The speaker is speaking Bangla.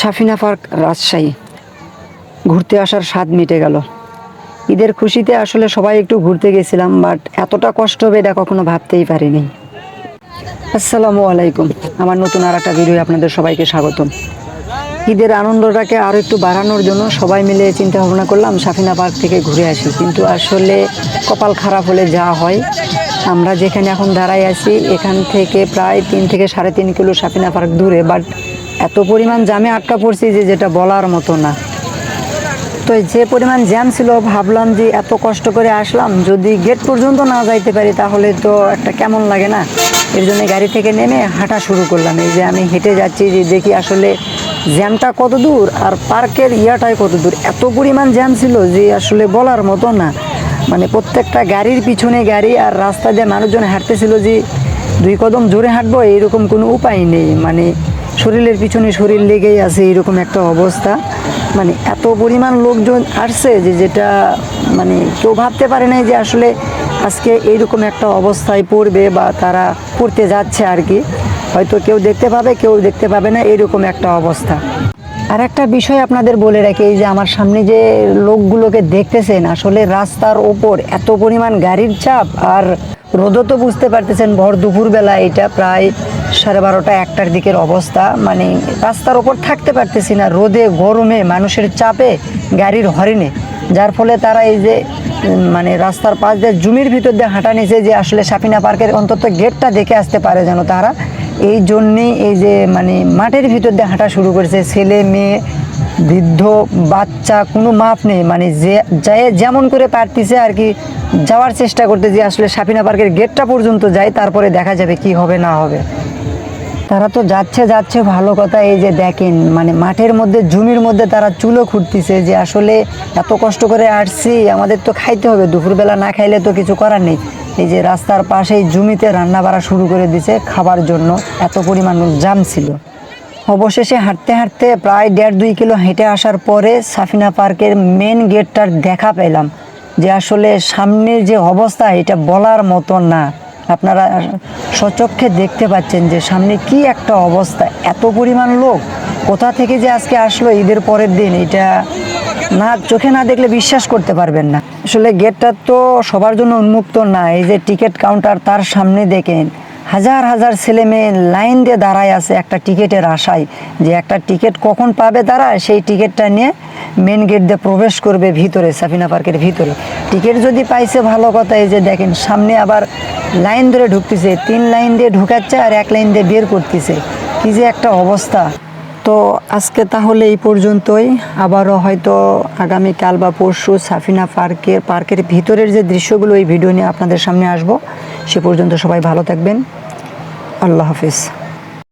সাফিনা পার্ক রাজশাহী। ঘুরতে আসার স্বাদ মিটে গেল। ঈদের খুশিতে আসলে সবাই একটু ঘুরতে গেছিলাম, বাট এতটা কষ্ট হবে এটা কখনো ভাবতেই পারিনি। আসসালামু আলাইকুম। আমার নতুন আর একটা ভিডিও আপনাদের সবাইকে স্বাগতম। ঈদের আনন্দটাকে আরও একটু বাড়ানোর জন্য সবাই মিলে চিন্তা ভাবনা করলাম সাফিনা পার্ক থেকে ঘুরে আসি। কিন্তু আসলে কপাল খারাপ হলে যা হয়, আমরা যেখানে এখন দাঁড়াই আছি, এখান থেকে প্রায় তিন থেকে সাড়ে তিন কিলো সাফিনা পার্ক দূরে, বাট এত পরিমাণ জামে আটকা পড়ছি যে যেটা বলার মতো না। তো যে পরিমাণ জ্যাম ছিল, ভাবলাম যে এত কষ্ট করে আসলাম, যদি গেট পর্যন্ত না যাইতে পারি তাহলে তো একটা কেমন লাগে না? এর জন্য গাড়ি থেকে নেমে হাঁটা শুরু করলাম। এই যে আমি হেঁটে যাচ্ছি যে দেখি আসলে জ্যামটা কত দূর আর পার্কের ইয়াটাই কত দূর। এত পরিমাণ জ্যাম ছিল যে আসলে বলার মতো না। মানে প্রত্যেকটা গাড়ির পিছনে গাড়ি আর রাস্তা দিয়ে মানুষজন হাঁটতেছিল যে দুই কদম জোরে হাঁটবো, এইরকম কোনো উপায় নেই। মানে শরীরের পিছনে শরীর লেগেই আছে এরকম একটা অবস্থা। মানে এত পরিমাণ লোকজন আসছে যে যেটা মানে কেউ ভাবতে পারে নাই যে আসলে আজকে এইরকম একটা অবস্থায় পড়বে বা তারা পড়তে যাচ্ছে আর কি। হয়তো কেউ দেখতে পাবে, কেউ দেখতে পাবে না, এরকম একটা অবস্থা। আর একটা বিষয় আপনাদের বলে রাখি, এই যে আমার সামনে যে লোকগুলোকে দেখতেছেন, আসলে রাস্তার ওপর এত পরিমাণ গাড়ির চাপ, আর রোদও তো বুঝতে পারতেছেন, ভর দুপুরবেলা এটা প্রায় সাড়ে বারোটা, একটার দিকের অবস্থা। মানে রাস্তার ওপর থাকতে পারতেছি না, রোদে, গরমে, মানুষের চাপে গাড়ির হরিণে। যার ফলে তারা এই যে মানে রাস্তার পাশ দিয়ে জমির ভিতর দিয়ে হাঁটা নিছে যে আসলে সাপিনা পার্কের অন্তত গেটটা দেখে আসতে পারে যেন তারা। এই জন্যেই এই যে মানে মাঠের ভিতর দিয়ে হাঁটা শুরু করেছে, ছেলে, মেয়ে, বৃদ্ধ, বাচ্চা, কোনো মাপ নেই। মানে যে যেমন করে পারতিছে আর কি, যাওয়ার চেষ্টা করতে যে আসলে সাফিনা পার্কের গেটটা পর্যন্ত যায়, তারপরে দেখা যাবে কি হবে, না হবে। তারা তো যাচ্ছে যাচ্ছে, ভালো কথা। এই যে দেখেন মানে মাঠের মধ্যে, জমির মধ্যে তারা চুলো খুঁড়তিছে যে আসলে এত কষ্ট করে আসছি, আমাদের তো খাইতে হবে। দুপুরবেলা না খাইলে তো কিছু করার নেই। এই যে রাস্তার পাশেই জমিতে রান্না বাড়া শুরু করে দিছে খাবার জন্য। এত পরিমাণ জাম ছিল। অবশেষে হাঁটতে হাঁটতে প্রায় দেড় দুই কিলো হেঁটে আসার পরে সাফিনা পার্কের মেন গেটটার দেখা পেলাম যে আসলে সামনের যে অবস্থা, এটা বলার মতো না। আপনারা সচক্ষে দেখতে পাচ্ছেন যে সামনে কি একটা অবস্থা। এত পরিমাণ লোক কোথা থেকে যে আজকে আসলো ঈদের পরের দিন, এটা না, চোখে না দেখলে বিশ্বাস করতে পারবেন না। আসলে গেটটা তো সবার জন্য উন্মুক্ত না, এই যে টিকিট কাউন্টার তার সামনে দেখেন, হাজার হাজার ছেলে মেয়ে লাইন দিয়ে দাঁড়ায় আছে একটা টিকিটের আশায় যে একটা টিকিট কখন পাবে তারা, সেই টিকিটটা নিয়ে মেন গেট দিয়ে প্রবেশ করবে ভিতরে, সাফিনা পার্কের ভিতরে। টিকিট যদি পাইছে, ভালো কথা এই যে দেখেন, সামনে আবার লাইন ধরে ঢুকতেছে, তিন লাইন দিয়ে ঢুকাচ্ছে আর এক লাইন দিয়ে বের করতেছে। কি যে একটা অবস্থা। তো আজকে তাহলে এই পর্যন্তই। আবারও হয়তো আগামীকাল বা পরশু সাফিনা পার্কের পার্কের ভিতরের যে দৃশ্যগুলো এই ভিডিও নিয়ে আপনাদের সামনে আসব, সে পর্যন্ত সবাই ভালো থাকবেন। আল্লাহ হাফিজ।